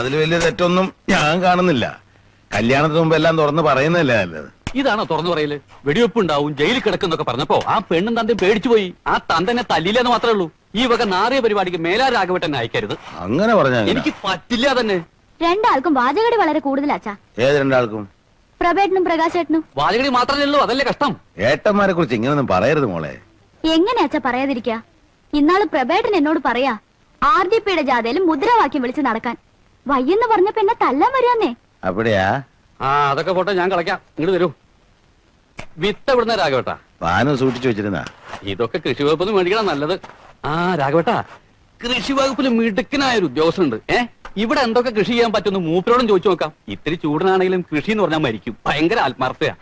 അതിൽ വലിയ തെറ്റൊന്നും ഞാൻ കാണുന്നില്ല. കല്യാണത്തിന് മുമ്പ് എല്ലാം തുറന്ന് പറയുന്നല്ലേ നല്ലത്. ഇതാണോ തുറന്നു പറയൽ? വെടിവെപ്പ് ഉണ്ടാവും ജയിലിൽ കിടക്കുന്നൊക്കെ പറഞ്ഞപ്പോ ആ പെണ്ണും തന്റെ പേടിച്ചു പോയി. ആ തന്തനെ തല്ലില്ലെന്ന് മാത്രമേ ഉള്ളൂ. ഈ വക നാറിയ പരിപാടിക്ക് മേലാ രാഘവട്ടനെ അയക്കരുത്. അങ്ങനെ പറഞ്ഞ എനിക്ക് പറ്റില്ല തന്നെ രണ്ടാൾക്കും വാചകടി വളരെ കൂടുതലാച്ചാ. ഏത് രണ്ടാൾക്കും? പ്രഭേട്ടനും പ്രകാശേട്ടനും. വാചകടി മാത്രമേ ഉള്ളൂ അതല്ലേ കഷ്ടം. ഏട്ടന്മാരെ കുറിച്ച് ഇങ്ങനൊന്നും പറയരുത് മോളെ. എങ്ങനെ അച്ഛ പറയാതിരിക്കാ? ഇന്നാൾ പ്രഭേട്ടൻ എന്നോട് പറയാ ആർ ഡി പിയുടെ ജാഥയിൽ മുദ്രാവാക്യം വിളിച്ച് നടക്കാൻ. വയ്യെന്ന് പറഞ്ഞപ്പോ എന്നെ തല്ലാൻ വരാന്നേ. അവിടെയാ? ആ അതൊക്കെ പോട്ടെ ഞാൻ കളയ്ക്കാം ഇങ്ങോട്ട് വരൂ. വിത്ത് എവിടുന്ന രാഘവട്ട? പാനം സൂക്ഷിച്ചു വെച്ചിരുന്ന. ഇതൊക്കെ കൃഷി വകുപ്പിൽ മേടിക്കണം നല്ലത്. ആ രാഘവട്ട കൃഷി വകുപ്പിൽ മിടുക്കനായ ഒരു ഉദ്യോഗസ്ഥനുണ്ട്. ഏ ഇവിടെ എന്തൊക്കെ കൃഷി ചെയ്യാൻ പറ്റുമെന്ന് മൂപ്പരോടും ചോദിച്ചു നോക്കാം. ഇത്തിരി ചൂടനാണെങ്കിലും കൃഷി എന്ന് പറഞ്ഞാൽ മരിക്കും. ഭയങ്കര ആത്മാർത്ഥയാ.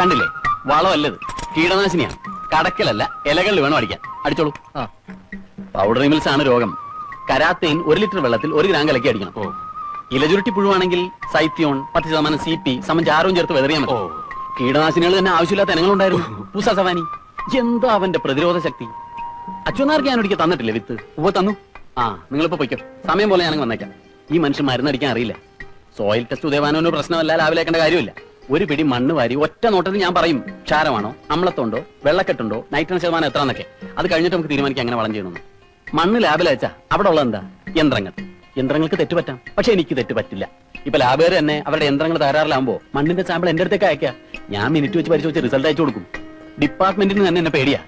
കണ്ടില്ലേ? വളമല്ലത്. കീടനാശിനിയാണ് കടക്കലല്ല ഇലകളിൽ വേണം അടിക്കാൻ. അടിച്ചോളൂ. പൗഡർ മിൽസ് ആണ് രോഗം. കരാത്തേൻ ഒരു ലിറ്റർ വെള്ളത്തിൽ ഒരു ഗ്രാം കലക്കി അടിക്കണം. ഇലചുരുട്ടി പുഴുവാണെങ്കിൽ സൈത്യോൺ പത്ത് ശതമാനം സി പി സമം ചാരവും ചേർത്ത് വെതറിയാൽ മതി കീടനാശിനികൾ തന്നെ ആവശ്യമില്ലാത്ത ഇനങ്ങളുണ്ടായിരുന്നു. പൂസ സവാനി എന്താ അവന്റെ പ്രതിരോധ ശക്തി? അച്ഛനാർക്ക് ഞാൻ ഒരിക്കൽ തന്നിട്ടില്ല വിത്ത്? ഉവ തന്നു. ആ നിങ്ങളിപ്പോ പൊയ്ക്കോ. സമയം പോലെ ഞാനങ്ങ് വന്നേക്കാം. ഈ മനുഷ്യൻ മരുന്നടിക്കാൻ അറിയില്ല. സോയിൽ ടെസ്റ്റ് ഉദയവാനോ പ്രശ്നമല്ല ലാവിലേക്കേണ്ട കാര്യമില്ല. ഒരു പിടി മണ്ണ് വാരി ഒറ്റ നോട്ടത്തിൽ ഞാൻ പറയും ക്ഷാരമാണോ? അമ്ലത്തുണ്ടോ? വെള്ളക്കെട്ടുണ്ടോ? നൈട്രജൻ ശതമാനം എത്ര എന്നൊക്കെ. അത് കഴിഞ്ഞിട്ട് നമുക്ക് തീരുമാനിക്കാം അങ്ങനെ വളം ചെയ്യണമെന്ന് മണ്ണ് ലാബിൽ അയച്ചാ അവിടെ ഉള്ളത് എന്താ? യന്ത്രങ്ങൾ. യന്ത്രങ്ങൾക്ക് തെറ്റ് പറ്റാം. പക്ഷെ എനിക്ക് തെറ്റ് പറ്റില്ല. ഇപ്പൊ ലാബുകാർ തന്നെ അവരുടെ യന്ത്രങ്ങൾ തകരാറിലാകുമ്പോ മണ്ണിന്റെ സാമ്പിൾ എന്റെ അടുത്തേക്ക് അയക്കാം ഞാൻ മിനിറ്റ് വെച്ച് പരിശോധിച്ച് റിസൾട്ട് അയച്ചു കൊടുക്കും. ഡിപ്പാർട്ട്മെന്റിന് തന്നെ എന്നെ പേടിയാ.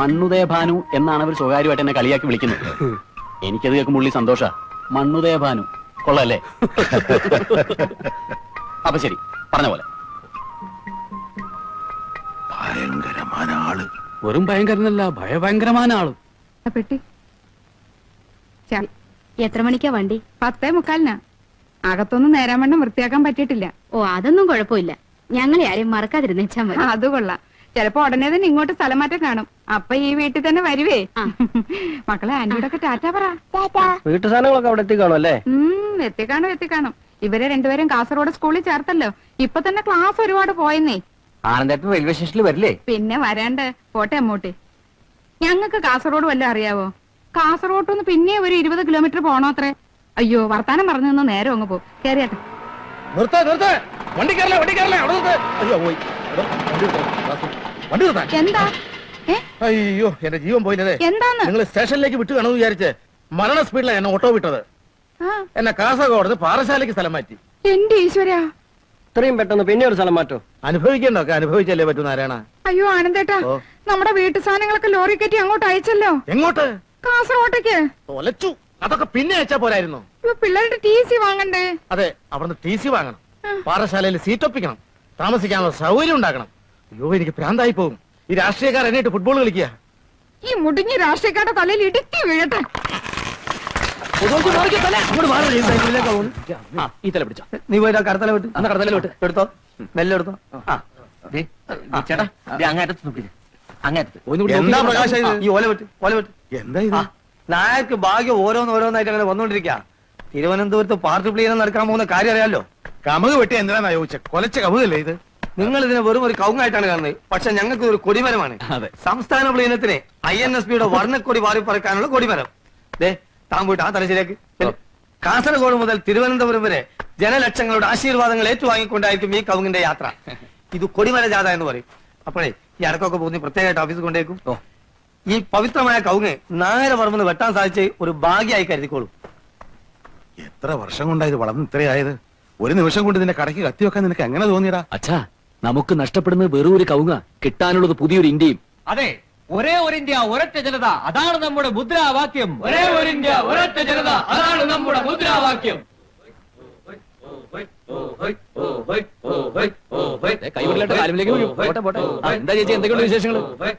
മണ്ണുദയ ഭാനു എന്നാണ് അവർ സ്വകാര്യമായിട്ട് എന്നെ കളിയാക്കി വിളിക്കുന്നത്. എനിക്കത് കേൾക്കുമ്പോൾ ഉള്ളി സന്തോഷ. മണ്ണുദയ ഭാനു. കൊള്ളല്ലേ അപ്പൊ ശരി പറഞ്ഞ പോലെ. ഭയങ്കരമായ ആൾ. വെറും ഭയങ്കരനല്ല ഭയഭയങ്കരമായ ആൾ. ആ പെട്ടി. ചാ- എത്ര മണിക്കാ വണ്ടി? പത്തേ മുക്കാലിനാ. അകത്തൊന്നും നേരാൻ വണ്ണം വൃത്തിയാക്കാൻ പറ്റിയിട്ടില്ല. ഓ അതൊന്നും കുഴപ്പമില്ല. ഞങ്ങളെ ആരെയും മറക്കാതിരുന്നേച്ചാ മതി. അത് കൊള്ളാം. ചിലപ്പോ ഉടനെ തന്നെ ഇങ്ങോട്ട് സ്ഥലം മാറ്റം കാണും. അപ്പൊ ഈ വീട്ടിൽ തന്നെ വരുവേ. ആ. മക്കളെ ആന്റിയോടൊക്കെ ടാറ്റ പറ. വീട്ടു സാധനങ്ങളൊക്കെ അവിടെ എത്തിക്കാണോ അല്ലേ? ഉം എത്തിക്കാണും എത്തിക്കാണും. ഇവരെ രണ്ടുപേരും കാസർഗോഡ് സ്കൂളിൽ ചേർത്തല്ലോ. ഇപ്പൊ തന്നെ ക്ലാസ് ഒരുപാട് പോയെന്നേ. ആനന്ദേട്ടൻ റെയിൽവേ സ്റ്റേഷനിൽ വരില്ലേ? പിന്നെ വരാണ്ട്. പോട്ടെ അമ്മൂട്ടി. ഞങ്ങൾക്ക് കാസർഗോഡ് വല്ല അറിയാവോ? കാസർഗോഡ് നിന്ന് പിന്നെ ഒരു ഇരുപത് കിലോമീറ്റർ പോണോ അത്രേ? അയ്യോ വർത്താനം പറഞ്ഞു നിന്ന് നേരെ അങ്ങ് പോകും. കേറിയാട്ടെ. നിർത്ത നിർത്ത. വണ്ടി കയറല വണ്ടി കയറല അവിടെ നിർത്ത്. അയ്യോ പോയി. എടോ, വണ്ടി നിർത്ത്. വാസു, വണ്ടി നിർത്താൻ എന്താ? ഏ? അയ്യോ എന്റെ ജീവൻ പോയില്ലേ. എന്താന്ന്? നിങ്ങൾ സ്റ്റേഷനിലേക്ക് വിട്ടു കാണുമെന്ന് വിചാരിച്ച് മരണ സ്പീഡിലാണ് എന്നെ ഓട്ടോ വിട്ടത്. ആ, എന്നെ കാസർഗോഡ് പാറശാലയ്ക്ക് സ്ഥലം മാറ്റി. എന്റെ ഈശ്വരാ. ഇത്രയും പെട്ടെന്ന് പിന്നെ ഒരു സ്ഥലം മാറ്റോ? അനുഭവിക്കണ്ടൊക്കെ അനുഭവിച്ചല്ലേ പറ്റൂ നാരായണ? അയ്യോ ആനന്ദേട്ടാ ഓ. നമ്മുടെ വീട്ടു സാധനങ്ങളൊക്കെ ലോറി കയറ്റി അങ്ങോട്ട് അയച്ചല്ലോ. എങ്ങോട്ട്? കാസർഗോട്ടേക്ക്. തൊലച്ചു അതൊക്കെ പിന്നെ അയച്ചാ പോരായിരുന്നു. ഇപ്പൊ പിള്ളേരുടെ ടി സി വാങ്ങണ്ടേ? അതെ അവിടുന്ന് ടി സി വാങ്ങണം. പാറശാലയിൽ സീറ്റ് ഒപ്പിക്കണം. താമസിക്കാനുള്ള സൗകര്യം ഉണ്ടാക്കണം. അയ്യോ എനിക്ക് പ്രാന്തായി പോകും. ഈ രാഷ്ട്രീയക്കാർ എന്നിട്ട് ഫുട്ബോൾ കളിക്കുക. ഈ മുടിഞ്ഞ രാഷ്ട്രീയക്കാരുടെ തലയിൽ ഇടുക്കി വീഴട്ടെ. ഈ തല പിടിച്ചോ. നീ പോയിട്ട് ആ കടത്തല വിട്ട്. അന്ന് കടത്തല വിട്ട്. എടുത്തോ? മെല്ലെ എടുത്തോ? ആ ചേട്ടാ അങ്ങേറ്റത്ത് നോക്കി അങ്ങേറ്റത്ത് ഒന്നുകൂടി എന്താ പ്രകാശ ഇത്? ഈ ഓല വിട്ട് ഓല വിട്ട്. എന്താ ഇത്? നായർക്ക് ഭാഗ്യം ഓരോന്ന് ഓരോന്നായിട്ട് അങ്ങനെ വന്നോണ്ടിരിക്ക. തിരുവനന്തപുരത്ത് പാർട്ടി പ്ലീനം നടക്കാൻ പോകുന്ന കാര്യം അറിയാലോ? കമുക് വെട്ടി എന്തിനാ ചോദിച്ച? കൊലച്ച കമുകല്ലേ ഇത്? നിങ്ങൾ ഇതിനെ വെറും ഒരു കൗങ്ങായിട്ടാണ് കാണുന്നത്. പക്ഷെ ഞങ്ങൾക്ക് ഒരു കൊടിമരമാണ്. അതെ. സംസ്ഥാന പ്ലീനത്തിന് ഐ എൻ എസ് പിയുടെ വർണക്കൊടി വാരി പറക്കാനുള്ള കൊടിമരം. ദേ താൻ പോയിട്ട് ആ തലശ്ശേരിക്ക്. കാസർഗോഡ് മുതൽ തിരുവനന്തപുരം വരെ ജനലക്ഷങ്ങളുടെ ആശീർവാദങ്ങൾ ഏറ്റുവാങ്ങിക്കൊണ്ടായിരിക്കും ഈ കവുങ്ങിന്റെ യാത്ര. ഇത് കൊടിമല ജാഥ എന്ന് പറയും. അപ്പോഴേ ഈ അടക്കമൊക്കെ പോകുന്ന പ്രത്യേകമായിട്ട് ഓഫീസ് കൊണ്ടേക്കും. ഈ പവിത്രമായ കവുങ്ങ് നായര പറമ്പെന്ന് വെട്ടാൻ സാധിച്ച് ഒരു ഭാഗ്യമായി കരുതിക്കോളൂ. എത്ര വർഷം കൊണ്ടാ ഇത് വളർന്ന് ഇത്രയായത്? ഒരു നിമിഷം കൊണ്ട് ഇതിന്റെ കടയ്ക്ക് കത്തി വെക്കാൻ നിനക്ക് എങ്ങനെ തോന്നിയടാ? അച്ഛാ നമുക്ക് നഷ്ടപ്പെടുന്നത് വെറും ഒരു കവുങ്ങ. കിട്ടാനുള്ളത് പുതിയൊരു ഇന്ത്യയും. അതെ ഒരേ ഒരു ഇന്ത്യ ഒരൊറ്റ ജനത. അതാണ് നമ്മുടെ മുദ്രാവാക്യം. ഒരേ ഒരു ഇന്ത്യ ഒരൊറ്റ ജനത. അതാണ് നമ്മുടെ മുദ്രാവാക്യം. കൈവിടലായിട്ട്. പോട്ടെ പോട്ടെ. എന്താ ചേച്ചി എന്തൊക്കെയുള്ള വിശേഷങ്ങൾ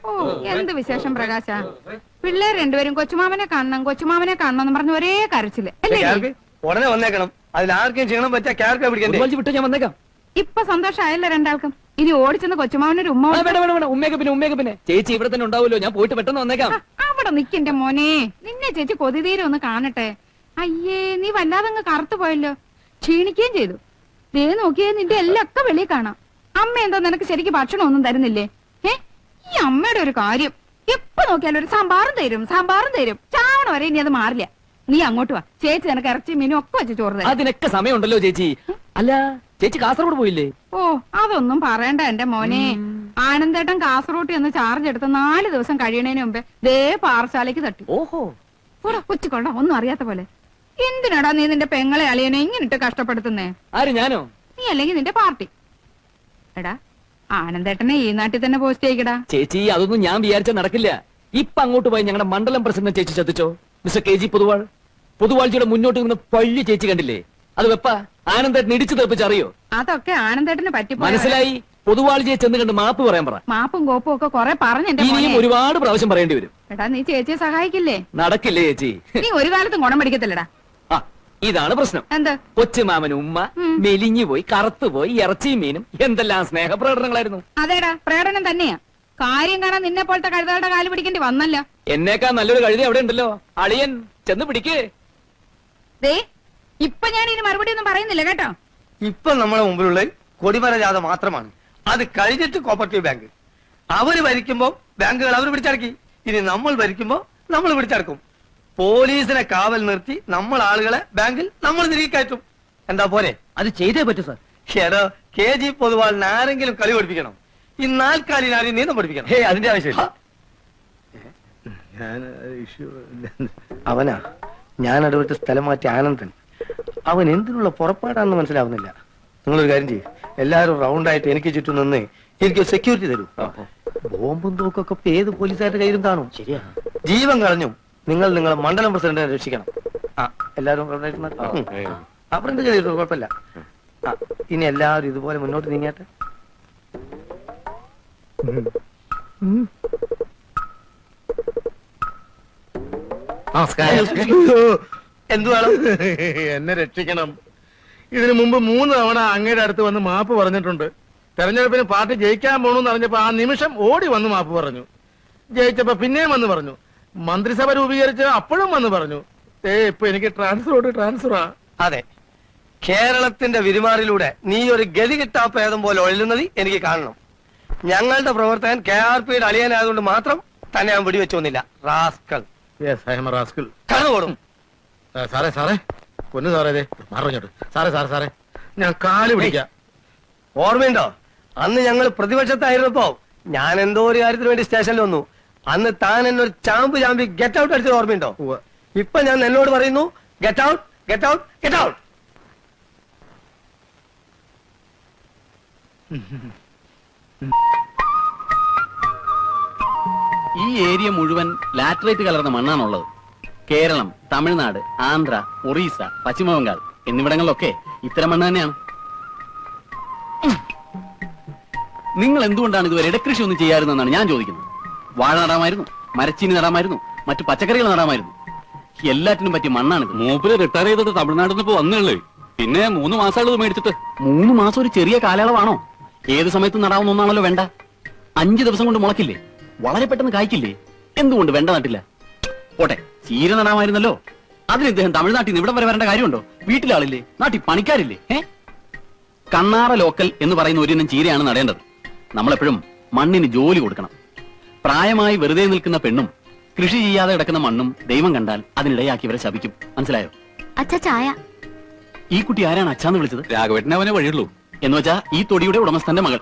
ഓ എന്ത് വിശേഷം പ്രകാശ? പിള്ളേർ രണ്ടുപേരും കൊച്ചുമാമനെ കാണണം കൊച്ചുമാമനെ കാണണം എന്ന് പറഞ്ഞ ഒരേ കരച്ചിൽ. അല്ലേ ക്യാർക്ക്? ഉടനെ വന്നേക്കണം. അതിൽ ആർക്കും ക്ഷീണം പറ്റാ ക്യാർക്ക് പിടിക്കണ്ടേ? വിട്ട് ഞാൻ വന്നേക്കാം. ഇപ്പൊ സന്തോഷമായല്ലോ രണ്ടാൾക്കും. ഇനി ഓടിച്ചെന്ന് കൊച്ചുമാവനൊരു ഉമ്മ ആ, കൊടുത്ത് വേണ്ട വേണ്ട വേണ്ട. ഉമ്മയൊക്കെ പിന്നെ ഉമ്മയൊക്കെ പിന്നെ. ചേച്ചി ഇവിടെ തന്നെ ഉണ്ടാവുമല്ലോ. ഞാൻ പോയിട്ട് പെട്ടെന്ന് വന്നേക്കാം. അവിടെ നിക്കിന്റെ മോനെ. നിന്നെ ചേച്ചി കൊതിതീരെ ഒന്ന് കാണട്ടെ. അയ്യേ നീ വല്ലാതെ അങ്ങ് കറുത്തു പോയല്ലോ. ക്ഷീണിക്കുകയും ചെയ്തു. ദേ നോക്കിയേ നിന്റെ എല്ലാം ഒക്കെ വെളിയിൽ കാണാം. അമ്മ എന്താ നിനക്ക് ശരിക്ക് ഭക്ഷണം ഒന്നും തരുന്നില്ലേ? ഏ ഈ അമ്മയുടെ ഒരു കാര്യം. എപ്പോ നോക്കിയാലും ഒരു സാമ്പാറും തരും സാമ്പാറും തരും. ചാവണ വരെ ഇനി അത് മാറില്ല. നീ അങ്ങോട്ട് വാ. ചേച്ചി നിനക്ക് ഇറച്ചി മീനും ഒക്കെ വെച്ച് ചോറ് തരാം. അതിനൊക്കെ സമയമുണ്ടല്ലോ ചേച്ചി. അല്ല ചേച്ചി കാസർഗോഡ് പോയില്ലേ? ഓ അതൊന്നും പറയണ്ട എന്റെ മോനെ. ആനന്ദേട്ടൻ കാസർഗോട്ട് എന്ന് ചാർജ് എടുത്ത് നാല് ദിവസം കഴിയണേന് മുമ്പേ ദേ പാറശാലയ്ക്ക് തട്ടി. ഓഹോ. പോടാ കൊച്ചുകൊള്ള ഒന്നും അറിയാത്ത പോലെ. എന്തിനാടാ നീ നിന്റെ പെങ്ങളെ അളിയനെ ഇങ്ങനിട്ട് കഷ്ടപ്പെടുത്തുന്നേ? ആര് ഞാനോ? നീ അല്ലെങ്കിൽ നിന്റെ പാർട്ടി. എടാ ആനന്ദേട്ടനെ ഈ നാട്ടിൽ തന്നെ പോസ്റ്റ് ചെയ്യിക്കടാ. ചേച്ചി അതൊന്നും ഞാൻ വിചാരിച്ച നടക്കില്ല. ഇപ്പൊ അങ്ങോട്ട് പോയി ഞങ്ങളുടെ മണ്ഡലം പ്രസിഡന്റ് ചേച്ചി ചതിച്ചോ മിസ്റ്റർ കെ ജി പൊതുവാൾ. പൊതുവാഴ്ചയുടെ മുന്നോട്ട് നിന്ന് പള്ളി ചേച്ചി കണ്ടില്ലേ? അത് വെപ്പ. ആനന്ദേട്ടൻ ഇടിച്ചു തെപ്പിച്ചറിയോ അതൊക്കെ ആനന്ദേട്ടന് പറ്റി മനസ്സിലായി? പൊതുവാഴ്ചയെ ചെന്ന് കണ്ട് മാപ്പ് പറയാൻ പറ. മാപ്പും കോപ്പും ഒക്കെ കൊറേ പറഞ്ഞു എന്റെ ഇനിയും മോനെ. ഒരുപാട് പ്രാവശ്യം പറയേണ്ടി വരും. എടാ നീ ചേച്ചിയെ സഹായിക്കില്ലേ? നടക്കില്ലേ ചേച്ചി? നീ ഒരു കാലത്തും ഗുണം പഠിക്കത്തില്ലടാ ആ ഇതാണ് പ്രശ്നം. എന്താ? എന്ത് കൊച്ചുമാമൻ ഉമ്മ ഉം. മെലിഞ്ഞു പോയി കറുത്തു പോയി ഇറച്ചിയും മീനും എന്തെല്ലാം സ്നേഹപ്രകടനങ്ങളായിരുന്നു. അതേടാ പ്രകടനം തന്നെയാ. കാര്യം കാണാൻ നിന്നെ പോലത്തെ കഴുതകളുടെ കാൽ പിടിക്കേണ്ടി വന്നല്ലോ. എന്നേക്കാ നല്ലൊരു കഴുതി അവിടെ ഉണ്ടല്ലോ. അളിയൻ ചെന്ന് പിടിക്കേ. ദേ ഇപ്പൊ ഞാൻ ഇനി മറുപടി ഒന്നും പറയുന്നില്ല കേട്ടോ? ഇപ്പൊ നമ്മളെ മുമ്പിലുള്ള കൊടിമര ജാഥ മാത്രമാണ്. അത് കഴിഞ്ഞിട്ട് കോപ്പറേറ്റീവ് ബാങ്ക് അവർ ഭരിക്കുമ്പോ ബാങ്കുകൾ അവർ പിടിച്ചടക്കി. ഇനി നമ്മൾ ഭരിക്കുമ്പോ നമ്മൾ പിടിച്ചടക്കും. പോലീസിനെ കാവൽ നിർത്തി നമ്മൾ ആളുകളെ ബാങ്കിൽ നമ്മൾ തിരികെ കയറ്റും. എന്താ പോരെ? അത് ചെയ്തേ പറ്റൂ സാർ. ഏതോ കെ ജി പൊതുവാളിന് ആരെങ്കിലും കളി പഠിപ്പിക്കണം. ഈ നാൽക്കാലിന് ആരെയും നീന്തം പഠിപ്പിക്കണം. ഹേ അതിന്റെ ആവശ്യമില്ല. ഞാൻ ഇഷ്യൂ അവനാ. ഞാൻ ഇടപെട്ട് സ്ഥലം മാറ്റി ആനന്ദൻ. അവൻ എന്തിനുള്ള പുറപ്പാടാണെന്ന് മനസ്സിലാവുന്നില്ല. നിങ്ങളൊരു കാര്യം ചെയ്യും. എല്ലാവരും റൗണ്ട് ആയിട്ട് എനിക്ക് ചുറ്റും നിന്ന് എനിക്ക് സെക്യൂരിറ്റി തരൂ. ബോംബും തോക്കൊക്കെ ഇപ്പൊ ഏത് പോലീസുകാരുടെ കയ്യിലും കാണും. ശരിയാ. ജീവൻ കളഞ്ഞു നിങ്ങൾ നിങ്ങളെ മണ്ഡലം പ്രസിഡന്റിനെ രക്ഷിക്കണം. ആ എല്ലാവരും ചെയ്തിട്ടു കുഴപ്പമില്ല. ആ ഇനി എല്ലാവരും ഇതുപോലെ മുന്നോട്ട് നീങ്ങിയാട്ടെ നമസ്കാരം. എന്തു വേണം? എന്നെ രക്ഷിക്കണം. ഇതിനു മുമ്പ് മൂന്ന് തവണ അങ്ങയുടെ അടുത്ത് വന്ന് മാപ്പ് പറഞ്ഞിട്ടുണ്ട്. തെരഞ്ഞെടുപ്പിന് പാർട്ടി ജയിക്കാൻ പോണെന്ന് അറിഞ്ഞപ്പോ ആ നിമിഷം ഓടി വന്ന് മാപ്പ് പറഞ്ഞു. ജയിച്ചപ്പോ പിന്നെയും വന്ന് പറഞ്ഞു. മന്ത്രിസഭ രൂപീകരിച്ച് അപ്പോഴും വന്ന് പറഞ്ഞു. ഏ ഇപ്പൊ എനിക്ക് ട്രാൻസ്ഫർ ട്രാൻസ്ഫറാ അതെ. കേരളത്തിന്റെ വിരുമാറിലൂടെ നീ ഒരു ഗതി കിട്ടാ പേദം പോലെ ഒഴുകുന്നത് എനിക്ക് കാണണം. ഞങ്ങളുടെ പ്രവർത്തകൻ കെ ആർ പിയുടെ അളിയനായതുകൊണ്ട് മാത്രം തന്നെ ഞാൻ വെടിവെച്ചൊന്നില്ല rascal yes I am rascal കണ്ണുകൊടും. സാറേ സാറേ. പൊന്നു സാറേ ദേ മാറിഞ്ഞോട്ട് സാറേ സാറേ സാറേ. ഞാൻ കാൽ പിടിക്കാം. ഓർമ്മയുണ്ടോ? അന്ന് ഞങ്ങൾ പ്രതിപക്ഷത്തായിരുന്നപ്പോ ഞാൻ എന്തോ ഒരു കാര്യത്തിന് വേണ്ടി സ്റ്റേഷനിൽ വന്നു. അന്ന് താൻ എന്നെ ഒരു ചാമ്പ് ചാമ്പി ഗെറ്റ് ഔട്ട് അടിച്ചത് ഓർമ്മയുണ്ടോ. ഇപ്പൊ ഞാൻ എന്നോട് പറയുന്നു get out get out get out ഈ ഏരിയ മുഴുവൻ ലാറ്ററേറ്റ് കലർന്ന മണ്ണാണുള്ളത്. കേരളം തമിഴ്നാട് ആന്ധ്ര ഒറീസ പശ്ചിമ ബംഗാൾ എന്നിവിടങ്ങളിലൊക്കെ ഇത്തരം മണ്ണ് തന്നെയാണ്. നിങ്ങൾ എന്തുകൊണ്ടാണ് ഇതുവരെ ഇടക്കൃഷി ഒന്നും ചെയ്യാറുതെന്നാണ് ഞാൻ ചോദിക്കുന്നത്? വാഴ നടാമായിരുന്നു മരച്ചീനി നടാമായിരുന്നു മറ്റു പച്ചക്കറികൾ നടാമായിരുന്നു. എല്ലാറ്റിനും പറ്റിയ മണ്ണാണ് മൂപ്പര് റിട്ടയർ ചെയ്തിട്ട് തമിഴ്നാട്ടിൽ നിന്ന് ഇപ്പൊ വന്നേള്ളേ പിന്നെ മൂന്ന് മാസമുള്ളത് മേടിച്ചിട്ട്. മൂന്ന് മാസം ഒരു ചെറിയ കാലയളവാണോ? ഏത് സമയത്തും നടാവുന്ന ഒന്നാണല്ലോ വേണ്ട. അഞ്ചു ദിവസം കൊണ്ട് മുളക്കില്ലേ വളരെ പെട്ടെന്ന് കായ്ക്കില്ലേ? എന്തുകൊണ്ട് വേണ്ട നട്ടില്ല? പോട്ടെ. ചീര നടാമായിരുന്നല്ലോ. അതിന് ഇദ്ദേഹം തമിഴ്നാട്ടിൽ നിന്ന് ഇവിടെ വരെ വരേണ്ട കാര്യമുണ്ടോ? വീട്ടിലാളില്ലേ? നാട്ടിൽ പണിക്കാരില്ലേ? ഏ കണ്ണാറ ലോക്കൽ എന്ന് പറയുന്ന ഒരിനം ചീരയാണ് നടേണ്ടത്. നമ്മളെപ്പോഴും മണ്ണിന് ജോലി കൊടുക്കണം. പ്രായമായി വെറുതെ നിൽക്കുന്ന പെണ്ണും കൃഷി ചെയ്യാതെ കിടക്കുന്ന മണ്ണും ദൈവം കണ്ടാൽ അതിനിടയാക്കിയവരെ ശപിക്കും. മനസ്സിലായോ? അച്ഛ ചായ. ഈ കുട്ടി ആരാണ് അച്ഛാന്ന് വിളിച്ചത്? രാഘവേട്ടനെ അവനെ വഴിയുള്ളൂ. എന്ന് വെച്ചാ ഈ തൊടിയുടെ ഉടമസ്ഥന്റെ മകൾ.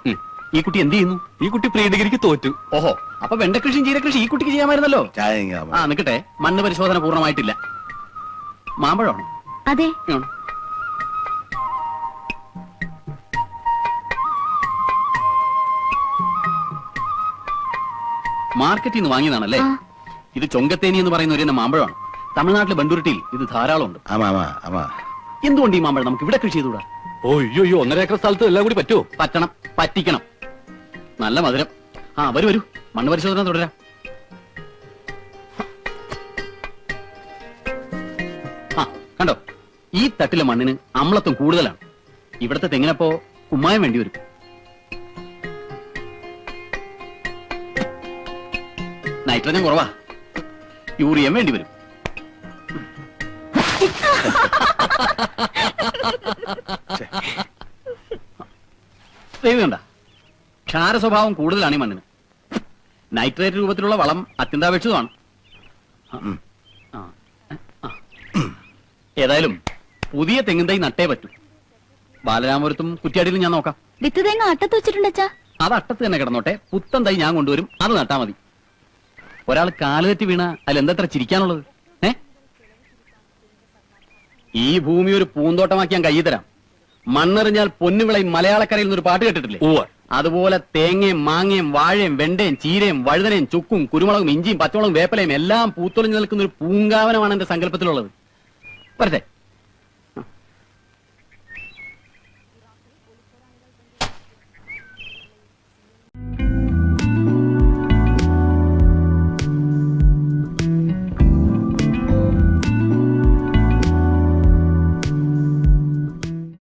ഈ കുട്ടി എന്ത് ചെയ്യുന്നു? ഈ കുട്ടി പ്രീ ഡിഗ്രിക്ക് തോറ്റു. ഓഹോ അപ്പൊ വെണ്ടക്കൃഷിയും ചീരകൃഷി ഈ കുട്ടിക്ക് ചെയ്യാമായിരുന്നല്ലോ? ചായ ആ നിക്കട്ടെ മണ്ണ് പരിശോധന പൂർണമായിട്ടില്ല. മാമ്പഴമാണ്? അതെ. മാർക്കറ്റിൽ നിന്ന് വാങ്ങിയതാണല്ലേ? ഇത് ചൊങ്കത്തേനി എന്ന് പറയുന്ന ഒരു മാമ്പഴമാണ്. തമിഴ്നാട്ടിലെ ബണ്ടൂരിട്ടിയിൽ ഇത് ധാരാളം ഉണ്ട് എന്തുകൊണ്ട് ഈ മാമ്പഴം നമുക്ക് ഇവിടെ കൃഷി ചെയ്തുകൂടാ? ഓ അയ്യോ അയ്യോ ഒന്നര ഏക്കർ സ്ഥലത്ത് എല്ലാം കൂടി പറ്റുമോ? പറ്റണം പറ്റിക്കണം. നല്ല മധുരം. ആ വരൂ വരൂ. മണ്ണ് പരിശോധന തുടരാം. ആ കണ്ടോ? ഈ തട്ടിലെ മണ്ണിന് അമ്ലത്വം കൂടുതലാണ്. ഇവിടുത്തെ തെങ്ങിനപ്പോ കുമ്മായം വേണ്ടി വരും. നൈട്രജൻ കുറവാ. യൂറിയം വേണ്ടി വരും. ദൈവം കണ്ട. ക്ഷാര സ്വഭാവം കൂടുതലാണ് ഈ മണ്ണിന്. നൈട്രേറ്റ് രൂപത്തിലുള്ള വളം അത്യന്താപേക്ഷിതമാണ്. ഏതായാലും പുതിയ തെങ്ങിൻ തൈ നട്ടേ പറ്റൂ. ബാലരാമപുരത്തും കുറ്റിയാടിയിലും ഞാൻ നോക്കാം. വിത്ത് തേങ്ങ അട്ടത്ത് വെച്ചിട്ടുണ്ടച്ചാ അത് അട്ടത്ത് തന്നെ കിടന്നോട്ടെ. പുത്തൻ തൈ ഞാൻ കൊണ്ടുവരും. അത് നട്ടാ മതി. ഒരാൾ കാലുതെറ്റി വീണ അതിൽ എന്തത്ര ചിരിക്കാനുള്ളത്? ഏ? ഈ ഭൂമി ഒരു പൂന്തോട്ടമാക്കി ഞാൻ കയ്യിൽ തരാം. മണ്ണെറിഞ്ഞാൽ പൊന്നുവിളയും മലയാളക്കരയിൽ നിന്നൊരു പാട്ട് കേട്ടിട്ടില്ലേ? അതുപോലെ തേങ്ങയും മാങ്ങയും വാഴയും വെണ്ടയും ചീരയും വഴുതനയും ചുക്കും കുരുമുളകും ഇഞ്ചിയും പച്ചമുളകും വേപ്പലയും എല്ലാം പൂത്തൊളിഞ്ഞു നിൽക്കുന്ന ഒരു പൂങ്കാവനമാണ് എന്റെ സങ്കല്പത്തിലുള്ളത്. വരട്ടെ.